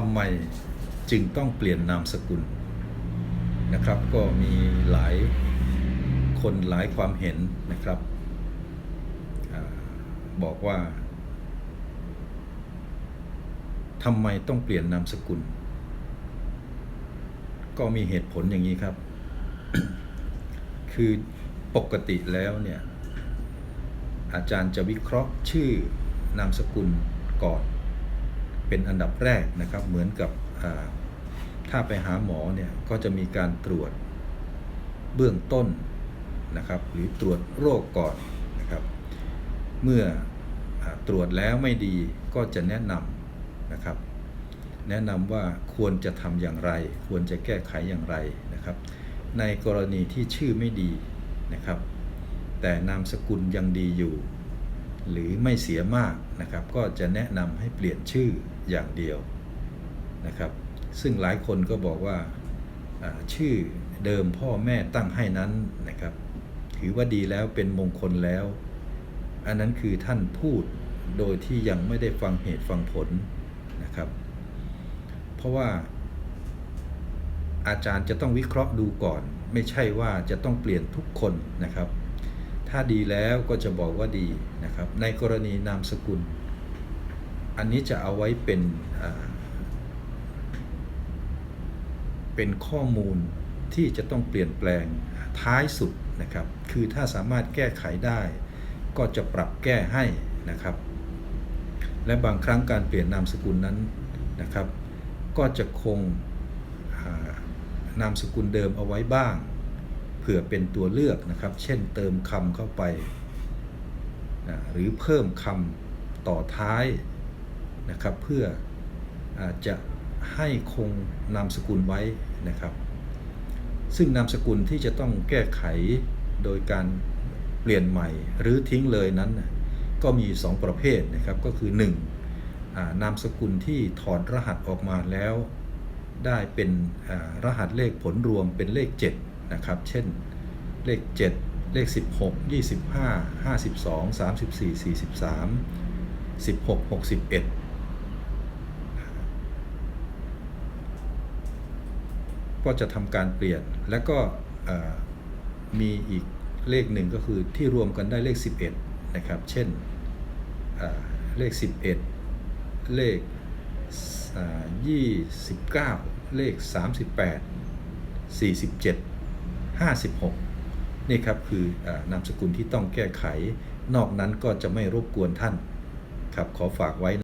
ทำไมจึงต้องเปลี่ยนนามสกุลนะครับ ก็มีหลายคนหลายความเห็นนะครับอบอกว่าทำไมต้องเปลี่ยนนามสกุล ก็มีเหตุผลอย่างนี้ครับ คือปกติแล้วเนี่ย อาจารย์จะวิเคราะห์ชื่อนามสกุลก่อน เป็นอันดับแรกนะครับ เหมือนกับถ้าไปหาหมอเนี่ยก็จะมีการตรวจเบื้องต้นนะครับ หรือตรวจโรคก่อนนะครับ เมื่ออตรวจแล้วไม่ดีก็จะแนะนำนะครับ แนะนำว่าควรจะทำอย่างไร ควรจะแก้ไขอย่างไรนะครับ ในกรณีที่ชื่อไม่ดีนะครับ แต่นามสกุลยังดีอยู่ หรือไม่เสียมากนะครับ ก็จะแนะนำให้เปลี่ยนชื่ออย่างเดียวนะครับ ซึ่งหลายคนก็บอกว่าชื่อเดิมพ่อแม่ตั้งให้นั้นนะครับ ถือว่าดีแล้วเป็นมงคลแล้ว อันนั้นคือท่านพูดโดยที่ยังไม่ได้ฟังเหตุฟังผลนะครับ เพราะว่าอาจารย์จะต้องวิเคราะห์ดูก่อน ไม่ใช่ว่าจะต้องเปลี่ยนทุกคนนะครับ ถ้าดีแล้วก็จะบอกว่าดีนะครับ ในกรณีนามสกุล อันนี้จะเอาไว้เป็นเป็นข้อมูลที่จะต้องเปลี่ยนแปลงท้ายสุดนะครับ คือถ้าสามารถแก้ไขได้ ก็จะปรับแก้ให้นะครับ และบางครั้งการเปลี่ยนนามสกุลนั้นนะครับ ก็จะคงนามสกุลเดิมเอาไว้บ้าง ผื่อเป็นตัวเลือกนะครับ เช่นเติมคำเข้าไปนะหรือเพิ่มคำต่อท้ายนะครับ เพื่ออจะให้คงนามสกุลไว้นะครับ ซึ่งนามสกุลที่จะต้องแก้ไขโดยการเปลี่ยนใหม่หรือทิ้งเลยนั้น ก็มี 2 ประเภทนะครับก็คือ 1. อ่านามสกุลที่ถอดรหัสออกมาแล้ว ได้เป็นรหัสเลขผลรวมเป็นเลข 7 นะครับ เช่นเลข 7 เลข 16 25 52 34 43 16 61 ก็จะทำการเปลี่ยนแล้วก็มีอีกเลขหนึ่งก็คือที่รวมกันได้เลข 11 นะครับ เช่นเลข 11 เลข 29 เลข 38 47 56 นี่ครับคืออนามสกุลที่ต้องแก้ไข นอกนั้นก็จะไม่รบกวนท่าน ครับขอฝากไว้